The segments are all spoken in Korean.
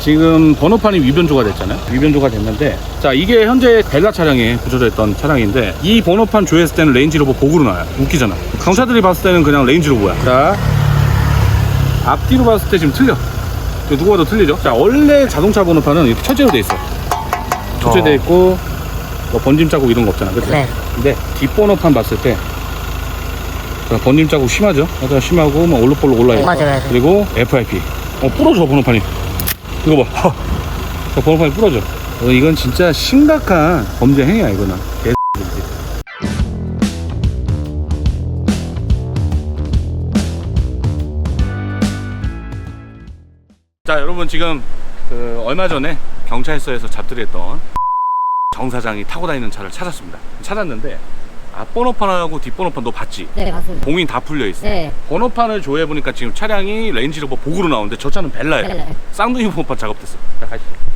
지금 번호판이 위변조가 됐잖아요. 위변조가 됐는데 자 이게 현재 벨라 차량에 부서져 있던 차량인데 이 번호판 조회했을 때는 레인지로버 복으로 나와요. 웃기잖아. 경찰들이 봤을 때는 그냥 레인지로버야. 자 앞뒤로 봤을 때 지금 틀려. 봐도 틀리죠? 자 원래 자동차 번호판은 이렇게 철제로 돼 있어. 철제돼 어. 있고 뭐 번짐 자국 이런 거 없잖아. 그치? 네. 근데 뒷번호판 봤을 때 자, 번짐 자국 심하죠? 약간 심하고 뭐 올록볼록 맞아요, 맞아요. 그리고 FIP 어 부러져 번호판이 이거 봐. 하. 저 번호판이 부러져 어, 이건 진짜 심각한 범죄 행위야 이거는. 개 자 여러분 지금 그 얼마 전에 경찰서에서 잡들이했던 정 사장이 타고 다니는 차를 찾았습니다. 찾았는데 앞 번호판하고 뒷 번호판 너 봤지? 네, 맞습니다. 봉인 다 풀려 있어 네. 번호판을 조회해 보니까 지금 차량이 렌지로버 복으로 나오는데 저 차는 벨라예요. 벨라예요. 쌍둥이 번호판 작업됐어. 자 가시죠.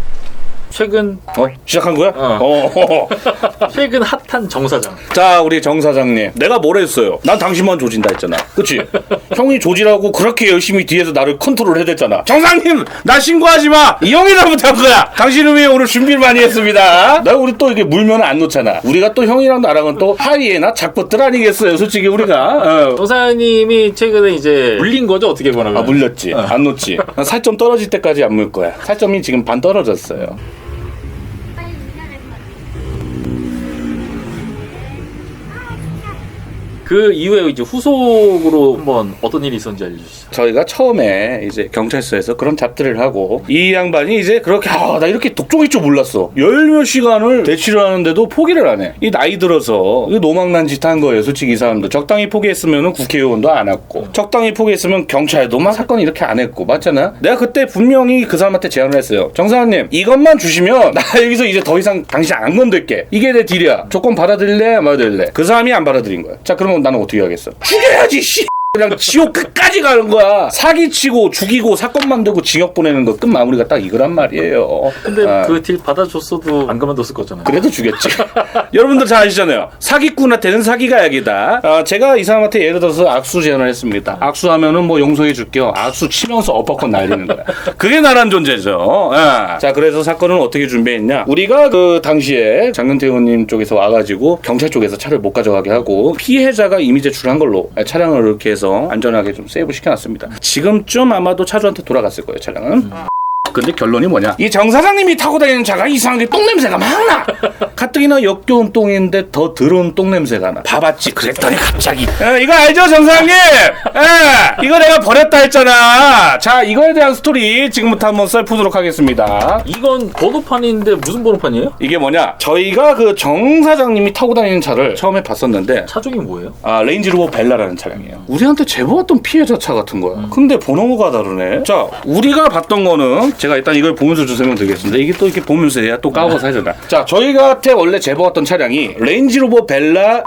최근 어 시작한 거야? 어. 어. 최근 핫한 정 사장. 자 우리 정 사장님, 내가 뭘 했어요? 난 당신만 조진다 했잖아. 그치? 형이 조지라고 그렇게 열심히 뒤에서 나를 컨트롤 해댔잖아. 정상님, 나 신고하지 마. 이 형이 잘못한 거야. 당신을 위해 오늘 준비를 많이 했습니다. 나 우리 또 이게 물면 안 놓잖아. 우리가 또 형이랑 나랑은 또 하이에나 작것들 아니겠어요, 솔직히 우리가. 어. 정 사장님이 최근에 이제 물린 거죠 어떻게 보면. 아 물렸지 안 놓지 살점 떨어질 때까지 안 물 거야 살점이 지금 반 떨어졌어요 그 이후에 이제 후속으로 한번 어떤 일이 있었는지 알려주시죠. 저희가 처음에 이제 경찰서에서 그런 잡들을 하고 이 양반이 이제 그렇게 아, 나 이렇게 독종일 줄 몰랐어. 열몇 시간을 대치를 하는데도 포기를 안 해 이 나이 들어서 이거 노망난 짓 한 거예요. 솔직히 이 사람도. 적당히 포기했으면 국회의원도 안 왔고 적당히 포기했으면 경찰도 막 사건 이렇게 안 했고 맞잖아? 내가 그때 분명히 그 사람한테 제안을 했어요. 정사관님 이것만 주시면 나 여기서 이제 더 이상 당신 안 건들게. 이게 내 딜이야. 조건 받아들일래? 말아들일래? 그 사람이 안 받아들인 거야. 자 그 나는 어떻게 하겠어? 죽여야지 씨 그냥 지옥 끝까지 가는 거야. 사기치고 죽이고 사건 만들고 징역 보내는 거 끝 마무리가 딱 이거란 말이에요. 근데 아, 그 딜 받아줬어도 안 그만뒀을 거잖아요. 그래도 주겠지. 여러분들 잘 아시잖아요. 사기꾼한테는 사기가 약이다. 아, 제가 이 사람한테 예를 들어서 악수 제안을 했습니다. 악수하면은 뭐 용서해 줄게요. 악수 치면서 엇박건 날리는 거야. 그게 나란 존재죠. 아. 자, 그래서 사건은 어떻게 준비했냐? 우리가 그 당시에 장근태 의원님 쪽에서 와가지고 경찰 쪽에서 차를 못 가져가게 하고 피해자가 이미 제출한 걸로 차량을 이렇게 해서 안전하게 좀 세이브 시켜놨습니다. 지금쯤 아마도 차주한테 돌아갔을 거예요, 차량은. 근데 결론이 뭐냐? 이 정 사장님이 타고 다니는 차가 이상하게 똥 냄새가 막 나. 가뜩이나 역겨운 똥인데 더 더러운 똥 냄새가 나. 봐봤지. 그랬더니 갑자기. 에, 이거 알죠, 정 사장님? 에, 이거 내가 버렸다 했잖아. 자, 이거에 대한 스토리 지금부터 한번 썰푸도록 하겠습니다. 이건 번호판인데 무슨 번호판이에요? 이게 뭐냐? 저희가 그 정 사장님이 타고 다니는 차를 처음에 봤었는데 차종이 뭐예요? 아 레인지로버 벨라라는 차량이에요. 우리한테 제보 왔던 피해자 차 같은 거야. 근데 번호가 다르네. 자, 우리가 봤던 거는 제가 일단 이걸 보면서 좀 설명드리겠습니다. 이게 또 이렇게 보면서 해야 또 까고서 하잖아. 자, 저희가한테 원래 제보 왔던 차량이 레인지로버 벨라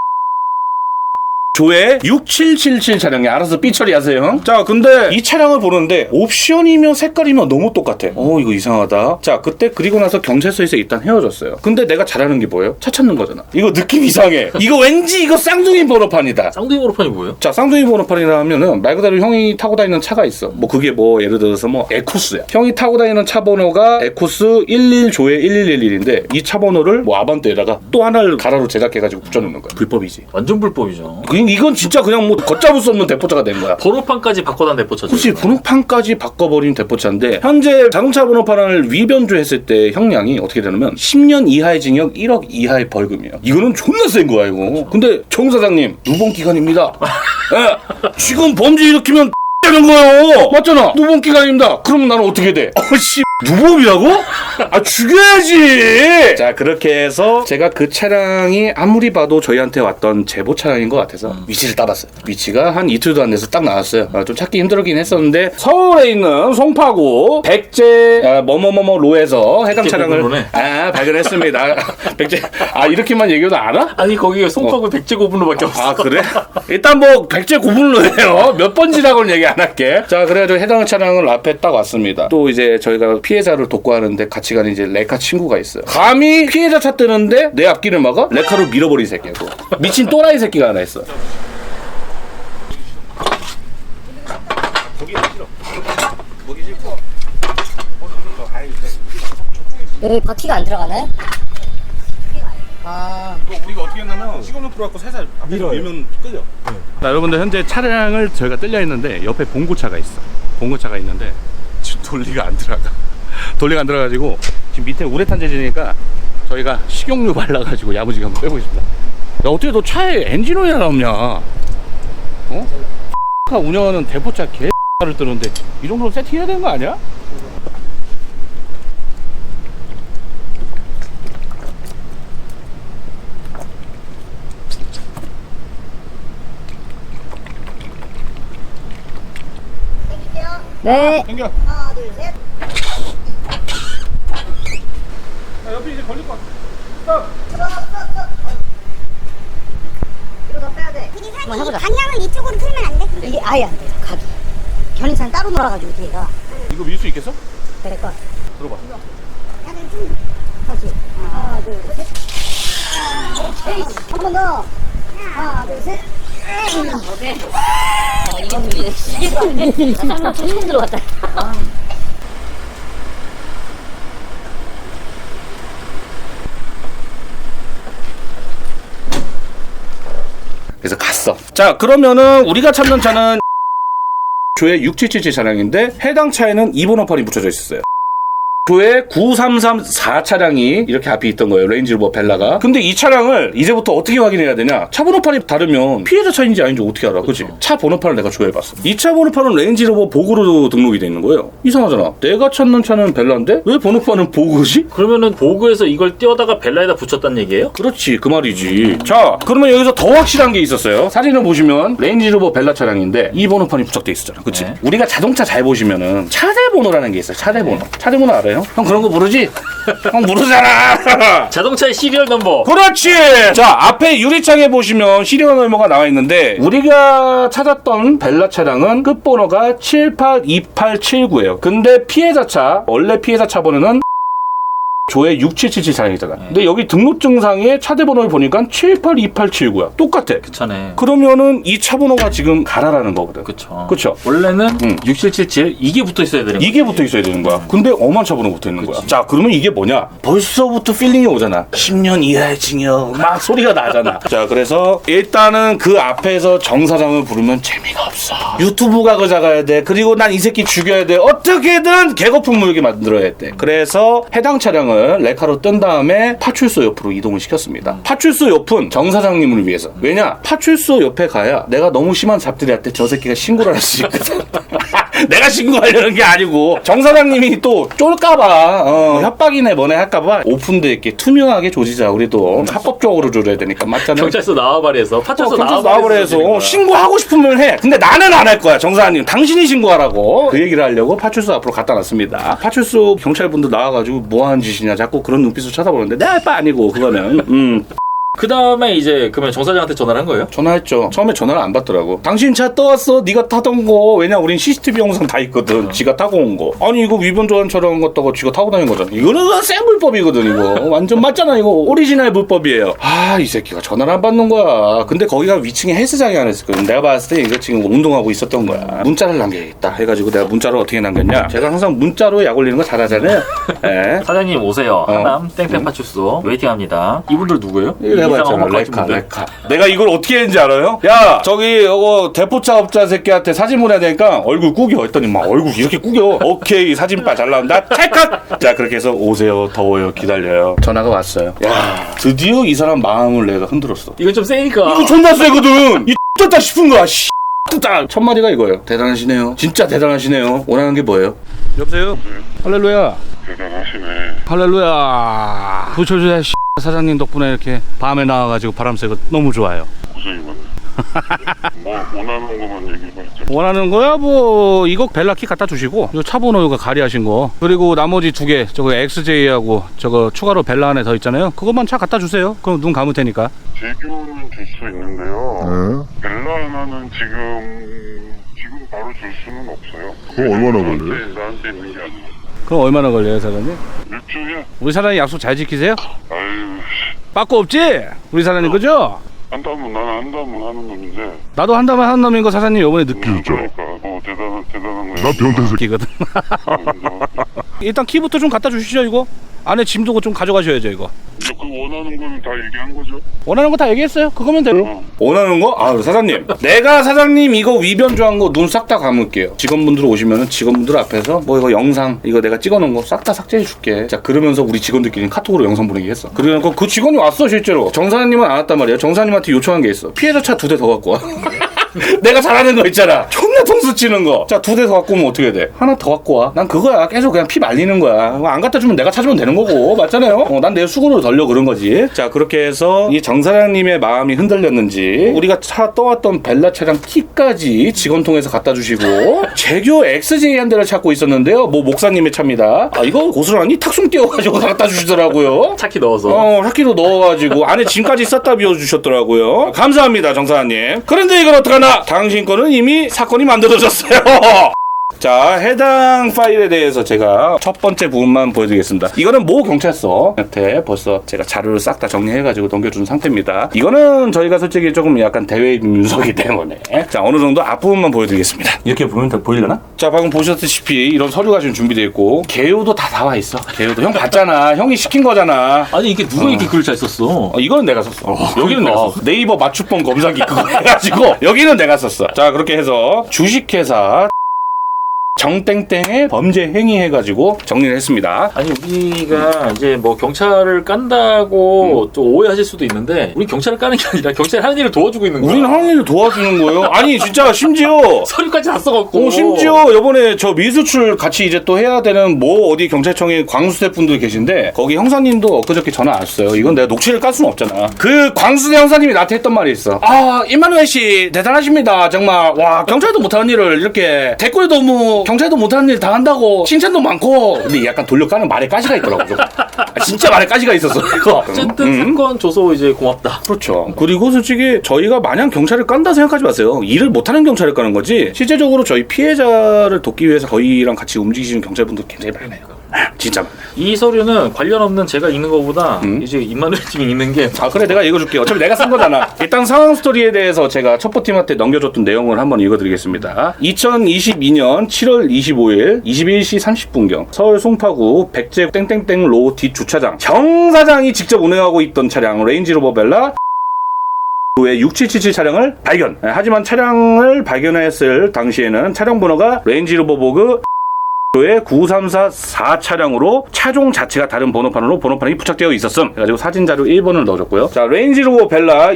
조회 6777 차량이 알아서 삐 처리하세요. 형. 자, 근데 이 차량을 보는데 옵션이며 색깔이며 너무 똑같아. 어, 이거 이상하다. 자, 그때 그리고 나서 경찰서에서 일단 헤어졌어요. 근데 내가 잘하는 게 뭐예요? 차 찾는 거잖아. 이거 느낌 이상해. 이거 왠지 이거 쌍둥이 번호판이다. 쌍둥이 번호판이 뭐예요? 자, 쌍둥이 번호판이라 하면은 말 그대로 형이 타고 다니는 차가 있어. 뭐 그게 뭐 예를 들어서 뭐 에코스야. 형이 타고 다니는 차 번호가 에코스 11조에 1111인데 이 차 번호를 뭐 아반떼에다가 또 하나를 가라로 제작해가지고 붙여놓는 거야. 불법이지. 완전 불법이죠. 그 이건 진짜 그냥 뭐 걷잡을 수 없는 대포차가 된 거야. 번호판까지 바꿔다 내포차죠. 그렇지 번호판까지 바꿔버린 대포차인데 현재 자동차 번호판을 위변조했을 때 형량이 어떻게 되냐면 10년 이하의 징역 1억 이하의 벌금이에요 이거는 존나 센 거야 이거 근데 정 사장님 누봉 기간입니다 예, 지금 범죄 일으키면 되는 거예요 맞잖아 누봉 기간입니다 그러면 나는 어떻게 돼? 어씨 누범이라고? 아 죽여야지 자 그렇게 해서 제가 그 차량이 아무리 봐도 저희한테 왔던 제보 차량인 것 같아서 위치를 따봤어요 위치가 한 이틀도 안 돼서 딱 나왔어요 아, 좀 찾기 힘들긴 했었는데 서울에 있는 송파구 백제 아, 뭐뭐뭐뭐 로에서 해당 차량을 고분로네. 아 발견했습니다 백제 아 이렇게만 얘기해도 알아? 아니 거기가 송파구 백제고분로밖에 없어. 아 그래? 일단 뭐 백제 고분로예요. 몇 번지라고는 얘기 안 할게. 자 그래가지고 해당 차량을 앞에 딱 왔습니다. 또 이제 저희가 피해자를 돕고 하는데 같이 가는 이제 레카 친구가 있어요. 감히 피해자 차 뜨는데 내 앞길을 막아? 레카로 밀어버린 새끼고 미친 또라이 새끼가 하나 있어. 여기 바퀴가 안 들어가나요? 아, 우리가 어떻게 했냐면 시공용 풀어갖고 살살 앞에 밀면 끌려. 자, 여러분들 현재 차량을 저희가 뜰려 있는데 옆에 봉고차가 있어. 봉고차가 있는데 지금 돌리가 안 들어가. 돌리가 안 들어가지고 지금 밑에 우레탄 재질이니까 저희가 식용유 발라가지고 야무지게 한번 빼보겠습니다. 야 어떻게 너 차에 엔진 오일이 없냐? 어? 가 운영하는 대포차 개를 뜨는데 이 정도로 세팅해야 되는 거 아니야? 네. 당겨. 하나, 둘, 셋. 야, 옆에 이제 걸릴 것 같아. 이러다 빼야 돼. 이게 한번 사실 해보자. 방향을 이쪽으로 틀면 안 돼? 이게 아예 안 돼. 각이. 견인차는 따로 놀아가지고 뒤에가. 이거 밀 수 있겠어? 그럴 것 같아. 들어봐. 나는 좀 다시. 하나, 둘, 셋. 오케이. 한번 더. 하나, 둘, 셋. 들어갔다. 그래서 갔어. 자, 그러면은 우리가 찾는 차는 조의 6777 차량인데 해당 차에는 2번 호판이 붙여져 있었어요. 조의 9334 차량이 이렇게 앞에 있던 거예요. 레인지로버 벨라가. 근데 이 차량을 이제부터 어떻게 확인해야 되냐? 차 번호판이 다르면 피해자 차인지 아닌지 어떻게 알아? 그치? 차 번호판을 내가 조회해봤어. 이 차 번호판은 레인지로버 보그로 등록이 돼 있는 거예요. 이상하잖아. 내가 찾는 차는 벨라인데 왜 번호판은 보그지? 그러면은 보그에서 이걸 띄워다가 벨라에다 붙였다는 얘기예요? 그렇지 그 말이지 자 그러면 여기서 더 확실한 게 있었어요 사진을 보시면 레인지로버 벨라 차량인데 이 번호판이 부착돼 있었잖아 그치 네. 우리가 자동차 잘 보시면은 차대 번호라는 게 있어요 차대 번호 차대 번호 알아요? 형 그런 거 모르지? 형 모르잖아 자동차의 시리얼 넘버. 그렇지 자 앞에 유리창에 보시면 시리얼 넘버가 나와 있는데 우리가 찾았던 벨라 차량은 끝번호가 782879예요 근데 피해자 차 원래 피해자 차 번호는 조의 6777 차량이잖아. 근데 여기 등록증상에 차대 번호를 보니까 782879야. 똑같아. 차네. 그러면은 이 차 번호가 지금 가라라는 거거든. 그쵸. 그쵸? 원래는 응. 6777 이게 붙어 있어야 되는 거야. 이게 붙어 있어야 되는 거야. 근데 엄한 차 번호 붙어 있는 거야. 자, 그러면 이게 뭐냐? 벌써부터 필링이 오잖아. 10년 이하의 징역. 막 소리가 나잖아. 자, 그래서 일단은 그 앞에서 정사장을 부르면 재미가 없어. 유튜브 각을 잡아야 돼. 그리고 난 이 새끼 죽여야 돼. 어떻게든 개거품 물게 만들어야 돼. 그래서 해당 차량을 레카로 뜬 다음에 파출소 옆으로 이동을 시켰습니다. 파출소 옆은 정 사장님을 위해서. 왜냐? 파출소 옆에 가야 내가 너무 심한 잡들이한테 저 새끼가 신고를 할 수 있거든. 내가 신고하려는 게 아니고 정 사장님이 또 쫄까봐 어, 협박이네 뭐네 할까봐 오픈돼 있게 투명하게 조지자 우리도 합법적으로 조져야 되니까 맞잖아요. 경찰서 나와바리에서 파출소 어, 경찰서 나와버려서 거야. 신고하고 싶으면 해. 근데 나는 안 할 거야, 정사님. 당신이 신고하라고. 그 얘기를 하려고 파출소 앞으로 갖다 놨습니다. 파출소 경찰분들 나와가지고 뭐 하는 짓이냐 자꾸 그런 눈빛으로 쳐다보는데 내알바 아니고 그거는. 음. 그 다음에 이제 그러면 정 사장한테 전화를 한 거예요? 전화했죠. 처음에 전화를 안 받더라고. 당신 차 떠왔어. 네가 타던 거. 왜냐 우린 CCTV 영상 다 있거든. 지가 타고 온 거. 아니 이거 위반 조항 촬영 같다고 지가 타고 다닌 거잖아. 이거는 생 불법이거든 이거. 완전 맞잖아 이거. 오리지널 불법이에요. 아 이 새끼가 전화를 안 받는 거야. 근데 거기가 위층에 헬스장이 하나 있었거든. 내가 봤을 때 이거 지금 운동하고 있었던 거야. 문자를 남겨야겠다 해가지고 내가 문자를 어떻게 남겼냐. 제가 항상 문자로 약 올리는 거 잘하잖아요. 예. 사장님 오세요. 어. 하남 땡땡 파출소 웨이팅합니다. 이분들 누구예요? 이거 내가 헛가지 레카. 레카. 내가 이걸 어떻게 했는지 알아요? 야 저기 이거 대포차 업자 새끼한테 사진 보내야 되니까 얼굴 꾸겨. 했더니 막 얼굴 이렇게 꾸겨. 오케이 사진빨 잘 나온다. 찰칵 자 그렇게 해서 오세요. 더워요. 기다려요. 전화가 왔어요. 야 드디어 이 사람 마음을 내가 흔들었어. 이건 좀 세니까. 이거 존나 세거든. 이 X다 싶은 거야 씨. 첫 마디가 이거예요. 대단하시네요. 진짜 대단하시네요. 원하는 게 뭐예요? 여보세요? 할렐루야. 대단하시네. 할렐루야. 부처주야 씨 사장님 덕분에 이렇게 밤에 나와가지고 바람 쐬고 너무 좋아요 고생이 많네. 뭐 원하는 것만 얘기해봤자. 원하는 거야 뭐 이거 벨라키 갖다 주시고 이차 번호 이거 가리하신 거 그리고 나머지 두 개 저거 XJ하고 저거 추가로 벨라 안에 더 있잖아요 그것만 차 갖다 주세요 그럼 눈 감을 테니까 제교는 줄 수 있는데요. 벨라 하나는 지금 지금 바로 줄 수는 없어요. 그럼 얼마나 걸려요? 나한테, 나한테 있는 게 아니고 그럼 얼마나 걸려요 사장님? 일주일. 우리 사장님 약속 잘 지키세요? 아유, 씨. 빠꾸 없지? 우리 사장님 그죠? 한다면 나는 한다면 하는 놈인데. 나도 한다면 한 놈인 거 사장님 요번에 느끼죠. 그러니까 어 대단한 대단한 거야. 나 변태. 어, 인정할게. 일단 키부터 좀 갖다 주시죠 이거. 안에 짐 두고 좀 가져가셔야죠 이거. 그 원하는 거는 다 얘기한 거죠? 원하는 거 다 얘기했어요. 그거면 돼요. 어. 원하는 거? 아 사장님. 내가 사장님 이거 위변조한 거 눈 싹 다 감을게요. 직원분들 오시면은 직원분들 앞에서 뭐 이거 영상 이거 내가 찍어놓은 거 싹 다 삭제해 줄게. 자 그러면서 우리 직원들끼리 카톡으로 영상 보내기 했어. 그러니까 그 직원이 왔어 실제로. 정사님은 안 왔단 말이야. 정사님한테 요청한 게 있어. 피해자 차 두 대 더 갖고 와. 내가 잘하는 거 있잖아. 존나 통수 치는 거. 자, 두 대 더 갖고 오면 어떻게 돼? 하나 더 갖고 와. 난 그거야. 계속 그냥 피 말리는 거야. 안 갖다 주면 내가 찾으면 되는 거고. 맞잖아요? 어, 난 내 수고를 덜려 그런 거지. 자, 그렇게 해서 이정 사장님의 마음이 흔들렸는지 우리가 차 떠왔던 벨라 차량 키까지 직원 통해서 갖다 주시고 제교 XJ 한 대를 찾고 있었는데요. 뭐 목사님의 차입니다. 아, 이거 고스란히 탁송 띄워가지고 갖다 주시더라고요. 차키 넣어서. 어, 학기로 넣어가지고 안에 짐까지 쌌다 비워주셨더라고요. 감사합니다, 정사님. 그런데 이건 어떡하나? 당신 거는 이미 사건이 만들어졌어요. 자, 해당 파일에 대해서 제가 첫 번째 부분만 보여드리겠습니다. 이거는 모 경찰서한테 벌써 제가 자료를 싹 다 정리해가지고 넘겨준 상태입니다. 이거는 저희가 솔직히 조금 약간 대외 민소이기 때문에 자, 어느 정도 앞부분만 보여드리겠습니다. 이렇게 보면 다 보이려나? 자, 방금 보셨다시피 이런 서류가 지금 준비되어 있고 개요도 다 나와 있어. 개요도 형 봤잖아. 형이 시킨 거잖아. 아니 이게 누가 이렇게 글을 잘 썼어? 어, 이거는 내가 썼어. 여기는 내가 그러니까. 썼어. 네이버 맞춤법 검사기 그거 해가지고 여기는 내가 썼어. 자 그렇게 해서 주식회사 정땡땡의 범죄 행위 해가지고 정리를 했습니다. 아니 우리가 이제 뭐 경찰을 깐다고 또 오해하실 수도 있는데 우리 경찰을 까는 게 아니라 경찰이 하는 일을 도와주고 있는 거야. 우리는 하는 일을 도와주는 거예요. 아니 진짜 심지어 서류까지 다 써갖고. 어, 심지어 요번에 저 미수출 같이 이제 또 해야 되는 뭐 어디 경찰청에 광수대 분들 계신데 거기 형사님도 엊그저께 전화 왔어요. 이건 내가 녹취를 깔 수는 없잖아. 그 광수대 형사님이 나한테 했던 말이 있어. 아 이만우엘 씨 대단하십니다. 정말 와 경찰도 못하는 일을 이렇게 댓글도 너무 경찰도 못하는 일 다 한다고 칭찬도 많고 근데 약간 돌려까는 말에 가시가 있더라고. 좀. 아, 진짜 말에 가시가 있었어. 이거. 어쨌든 음. 사건 줘서 이제 고맙다. 그렇죠. 그리고 솔직히 저희가 마냥 경찰을 깐다 생각하지 마세요. 일을 못하는 경찰을 까는 거지. 실제적으로 저희 피해자를 돕기 위해서 저희랑 같이 움직이시는 경찰분들 굉장히 많아요. 아, 진짜 많아요. 이 서류는 관련 없는 제가 읽는 것보다 음. 이제 임마누엘 팀이 읽는 게 아 그래 내가 읽어줄게. 어차피 내가 쓴 거잖아. 일단 상황 스토리에 대해서 제가 첩보팀한테 넘겨줬던 내용을 한번 읽어드리겠습니다. 2022년 7월 25일 21시 30분경 서울 송파구 백제 땡땡땡 로 뒷주차장 정 사장이 직접 운행하고 있던 차량 레인지로버 벨라 의6777 차량을 발견. 예, 하지만 차량을 발견했을 당시에는 차량 번호가 레인지로버 보그 의 9344 차량으로 차종 자체가 다른 번호판으로 번호판이 부착되어 있었음. 그래가지고 사진 자료 1번을 넣어줬고요. 자, 레인지로버 벨라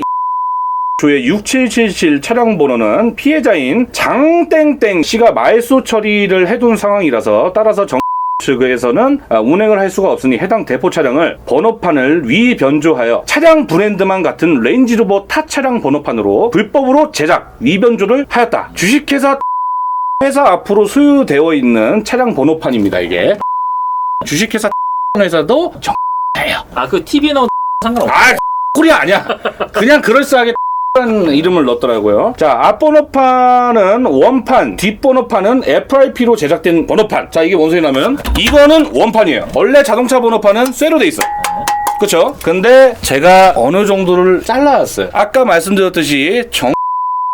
조의 6777 차량 번호는 피해자인 장땡땡 씨가 말소 처리를 해둔 상황이라서 따라서 정 측에서는 아, 운행을 할 수가 없으니 해당 대포 차량을 번호판을 위 변조하여 차량 브랜드만 같은 레인지로버 타 차량 번호판으로 불법으로 제작 위 변조를 하였다. 주식회사 회사 앞으로 소유되어 있는 차량 번호판입니다. 이게 주식회사 회사도 정아그 TV에 나온 상관없어. 아, 꿀이 아니야. 그냥 그럴싸하게 라는 이름을 넣었더라고요. 자, 앞번호판은 원판, 뒷번호판은 FRP로 제작된 번호판. 자, 이게 뭔 소리냐면 이거는 원판이에요. 원래 자동차 번호판은 쇠로 돼 있어. 그쵸? 근데 제가 어느 정도를 잘라왔어요. 아까 말씀드렸듯이 정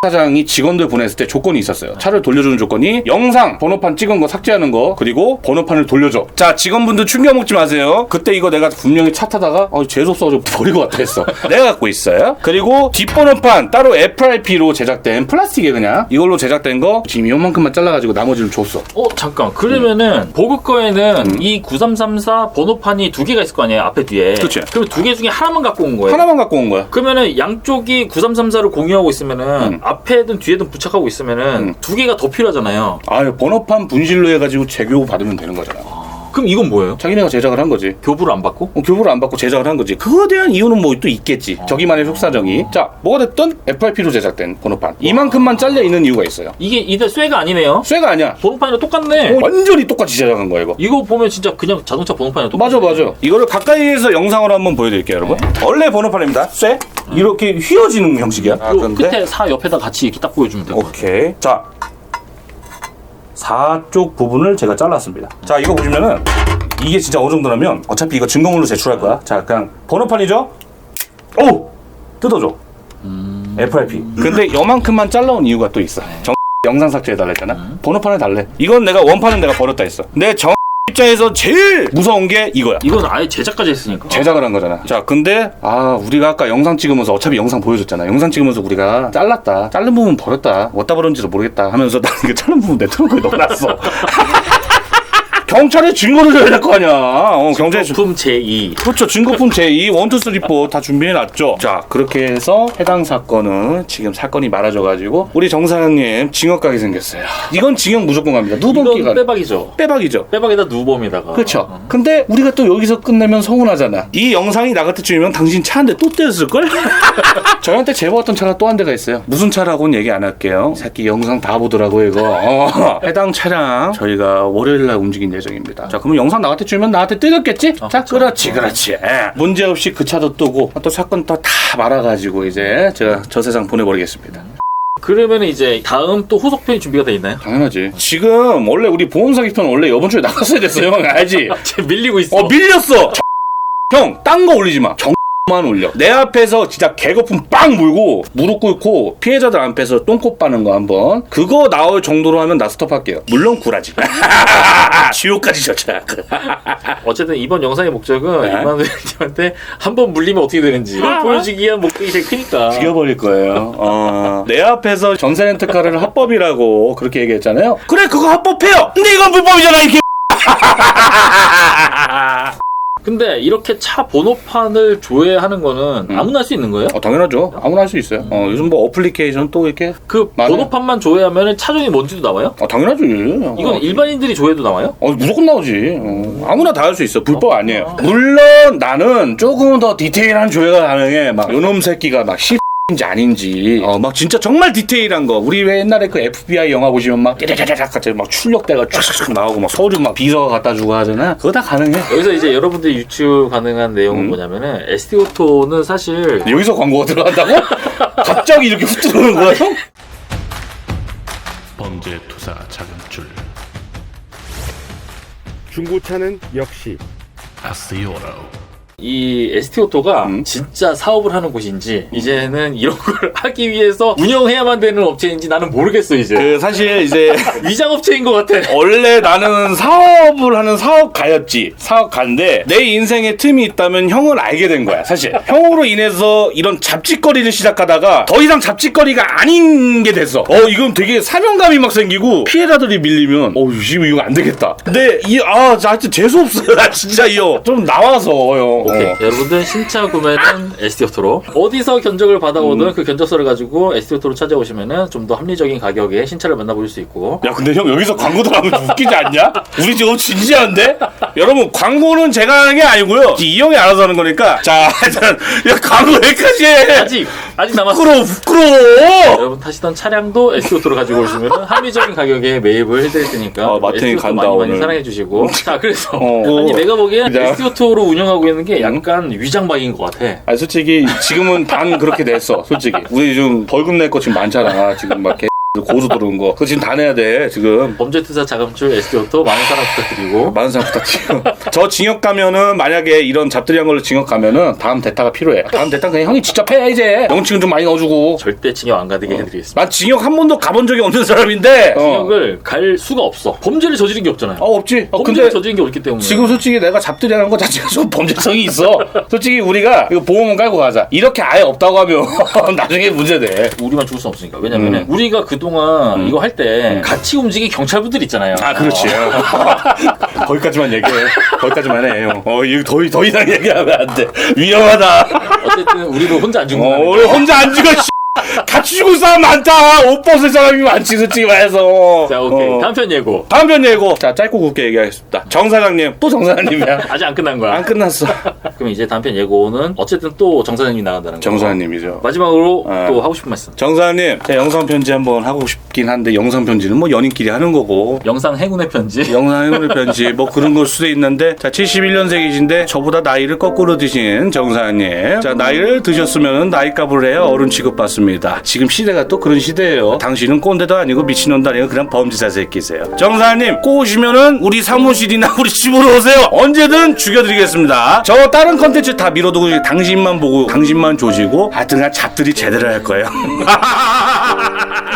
사장이 직원들 보냈을 때 조건이 있었어요. 차를 돌려주는 조건이 영상 번호판 찍은 거 삭제하는 거 그리고 번호판을 돌려줘. 자 직원분들 충격 먹지 마세요. 그때 이거 내가 분명히 차 타다가 어 재수 없어가지고 버리고 왔다 했어. 내가 갖고 있어요. 그리고 뒷번호판 따로 FRP로 제작된 플라스틱에 그냥 이걸로 제작된 거 지금 이만큼만 잘라가지고 나머지를 줬어. 어 잠깐 그러면은 보급 거에는 이 9334 번호판이 두 개가 있을 거 아니에요 앞에 뒤에. 그치. 그럼 두 개 중에 하나만 갖고 온 거예요. 하나만 갖고 온 거야. 그러면은 양쪽이 9334를 공유하고 있으면은 음. 앞에든 뒤에든 부착하고 있으면은 음. 두 개가 더 필요하잖아요. 아 번호판 분실로 해가지고 재교 받으면 되는 거잖아. 그럼 이건 뭐예요? 자기네가 제작을 한 거지. 교부를 안 받고? 어, 교부를 안 받고 제작을 한 거지. 그거에 대한 이유는 뭐 또 있겠지. 저기만의 속사정이. 자, 뭐가 됐든 FRP로 제작된 번호판. 이만큼만 잘려 있는 이유가 있어요. 이게 이게 쇠가 아니네요. 쇠가 아니야. 번호판이랑 똑같네. 어, 완전히 똑같이 제작한 거야, 이거. 이거 보면 진짜 그냥 자동차 번호판이랑 똑같네. 맞아, 맞아. 이거를 가까이에서 영상으로 한번 보여드릴게요, 여러분. 원래 번호판입니다. 쇠. 이렇게 휘어지는 형식이야. 아, 그리고 끝에 사 옆에다 같이 이렇게 딱 보여주면 돼요. 오케이. 자. 4쪽 부분을 제가 잘랐습니다. 자, 이거 보시면은 이게 진짜 어느 정도냐면 어차피 이거 증거물로 제출할 거야. 자, 그냥 번호판이죠? 오! 뜯어줘. FRP. 근데 요만큼만 잘라온 이유가 또 있어. 정 영상 삭제해달라 했잖아. 번호판에 달래. 이건 내가 원판은 내가 버렸다 했어. 내 정 입장에서 제일 무서운 게 이거야. 이건 아예 제작까지 했으니까. 제작을 한 거잖아. 자, 근데 아 우리가 아까 영상 찍으면서 어차피 영상 보여줬잖아. 영상 찍으면서 우리가 잘랐다. 자른 부분 버렸다. 어디다 버렸는지도 모르겠다 하면서 나 이거 자른 부분 내 트렁크에 넣어놨어. 경찰에 증거를 줘야 될 거 아니야. 어, 경찰에 증- 품 제2. 그렇죠. 증거품 제2, 1, 2, 3, 4다 준비해 놨죠. 자, 그렇게 해서 해당 사건은 지금 사건이 많아져 가지고 우리 정 사장님 징역 가게 생겼어요. 이건 징역 무조건 갑니다. 이건 누범기가 빼박이죠. 빼박이죠. 빼박에다 누범에다가. 그렇죠. 근데 우리가 또 여기서 끝내면 서운하잖아. 이 영상이 나갈 때쯤이면 당신 차 한 대 또 떼었을 걸? 저한테 제보 왔던 차가 또 한 대가 있어요. 무슨 차라고는 얘기 안 할게요. 새끼 영상 다 보더라고 이거. 어. 해당 차량 저희가 월요일 날 움직인 예정입니다. 자, 그러면 영상 나갈 때쯤이면 나한테 뜯었겠지? 자, 그렇지, 그렇지. 예. 문제 없이 그 차도 뜨고 또 사건 또 다 말아가지고 이제 제가 저 세상 보내버리겠습니다. 그러면 이제 다음 또 후속 편이 준비가 돼 있나요? 당연하지. 지금 원래 우리 보험 사기 편 원래 이번 주에 나갔어야 됐어요, 형 알지? 지금 밀리고 있어. 어 밀렸어. 형, 딴 거 올리지 마. 정 만 올려. 내 앞에서 진짜 개거품 빵 물고 무릎 꿇고 피해자들 앞에서 똥꼬 빠는 거 한번. 그거 나올 정도로 하면 나 스톱할게요. 물론 구라지. 지옥까지 젖혀야. 어쨌든 이번 영상의 목적은 네. 이만우님한테 한 번 물리면 어떻게 되는지 보여주기 위한 목적이 제일 크니까. 죽여버릴 거예요. 어, 내 앞에서 전세 렌트카를 합법이라고 그렇게 얘기했잖아요. 그래, 그거 합법해요. 근데 이건 불법이잖아, 이게. 근데 이렇게 차 번호판을 조회하는 거는 음. 아무나 할 수 있는 거예요? 어, 당연하죠. 아무나 할 수 있어요. 어, 요즘 뭐 어플리케이션 또 이렇게. 그 맞아요. 번호판만 조회하면 차종이 뭔지도 나와요? 어, 당연하지. 이건 어. 일반인들이 조회도 나와요? 어, 무조건 나오지. 어, 아무나 다 할 수 있어. 불법 아니에요. 물론 나는 조금 더 디테일한 조회가 가능해. 막, 요놈 새끼가 막, 씨. 인지 아닌지 어 막 진짜 정말 디테일한 거 우리 왜 옛날에 그 FBI 영화 보시면 막 띠리리리락 같이 막 출력대가 쫙 나오고 막 서류 막 비서가 갖다 주고 하잖아 그거 다 가능해 여기서 이제 여러분들이 유추 가능한 내용은 음. 뭐냐면은 SD 오토는 사실 여기서 광고가 들어간다고? 갑자기 이렇게 훅 들어오는 거야 형? 범죄 투사 자금줄 중고차는 역시 아스요로 이 ST 오토가 음. 진짜 사업을 하는 곳인지 이제는 이런 걸 하기 위해서 운영해야만 되는 업체인지 나는 모르겠어 이제. 그 사실 이제 위장 업체인 것 같아. 원래 나는 사업을 하는 사업가였지. 사업가인데 내 인생에 틈이 있다면 형을 알게 된 거야 사실. 형으로 인해서 이런 잡짓거리를 시작하다가 더 이상 잡짓거리가 아닌 게 됐어. 어 이건 되게 사명감이 막 생기고 피해자들이 밀리면 어 지금 이거 안 되겠다. 근데 이아 하여튼 재수없어요. 나 진짜 이형 좀 나와서 형 오케이. 어. 여러분들 신차 구매는 ST 오토로 어디서 견적을 받아오든 그 견적서를 가지고 ST 오토로 찾아오시면은 좀 더 합리적인 가격에 신차를 만나보실 수 있고 야 근데 형 여기서 광고 들어가면 웃기지 않냐? 우리 지금 진지한데? 여러분 광고는 제가 하는 게 아니고요 이 형이 알아서 하는 거니까 자 일단 야 광고 여기까지 해 아직 아직 남았어. 부끄러워 부끄러워 여러분 타시던 차량도 오토로 가지고 오시면 합리적인 가격에 매입을 해드릴 테니까 어, 마탱이 ST 오토 간다, 많이 많이 오늘. 사랑해 주시고 자 그래서 어. 아니 내가 보기엔 자. ST 오토로 운영하고 있는 게 약간 위장박인 것 같아. 아니 솔직히 지금은 반 그렇게 냈어 솔직히 우리 지금 벌금 낼 거 지금 많잖아 지금 막 개... 고소 들어온 거 그거 지금 다 내야 돼 지금 범죄 투자 자금줄 ST 오토 많은 사랑 부탁드리고 많은 사람 부탁드려요 저 징역 가면은 만약에 이런 잡들이 한 걸로 징역 가면은 다음 대타가 필요해 다음 대타 그냥 형이 직접 해 이제 명칭 좀 많이 넣어주고 절대 징역 안 가게 해드리겠습니다. 난 징역 한 번도 가본 적이 없는 사람인데 어. 징역을 갈 수가 없어. 범죄를 저지른 게 없잖아요. 어 없지 어, 범죄를 근데 저지른 게 없기 때문에 지금 솔직히 내가 잡들이라는 거 자체가 좀 범죄성이 있어. 솔직히 우리가 이거 보험은 깔고 가자. 이렇게 아예 없다고 하면 나중에 문제돼. 우리만 죽을 수 없으니까. 왜냐면 은 음. 우리가 그동안 이거 할 때 같이 움직인 경찰분들 있잖아요. 아 그렇지. 어. 거기까지만 얘기해. 거기까지만 해. 형. 어 이거 더, 더 이상 얘기하면 안 돼. 위험하다. 어쨌든 우리도 혼자 안 죽는 어. 우리 혼자 안 죽어. 씨. 죽을 사람 많다. 옷 벗을 사람이 많지 솔직히 말해서. 자 오케이 어. 다음 편 예고. 다음 편 예고. 자 짧고 굵게 얘기하겠습니다. 정 사장님 또 정 사장님이야. 아직 안 끝난 거야. 안 끝났어. 그럼 이제 다음 편 예고는 어쨌든 또 정사장님이 나간다는 거. 정 사장님이죠. 마지막으로 아. 또 하고 싶은 말씀. 정사님, 제가 영상 편지 한번 하고 싶긴 한데 영상 편지는 뭐 연인끼리 하는 거고 영상 행운의 편지. 영상 행운의 편지 뭐 그런 걸 수도 있는데 자 71년생이신데 저보다 나이를 거꾸로 드신 정사님 자 나이를 드셨으면 나이값을 해야 어른 취급받습니다. 지금 시대가 또 그런 시대예요. 당신은 꼰대도 아니고 미친놈도 아니고 그냥 범죄자 새끼세요. 정사님 꼬우시면은 우리 사무실이나 우리 집으로 오세요. 언제든 죽여드리겠습니다. 저 다른 컨텐츠 다 밀어두고 당신만 보고 당신만 조지고 하여튼 잡들이 제대로 할 거예요.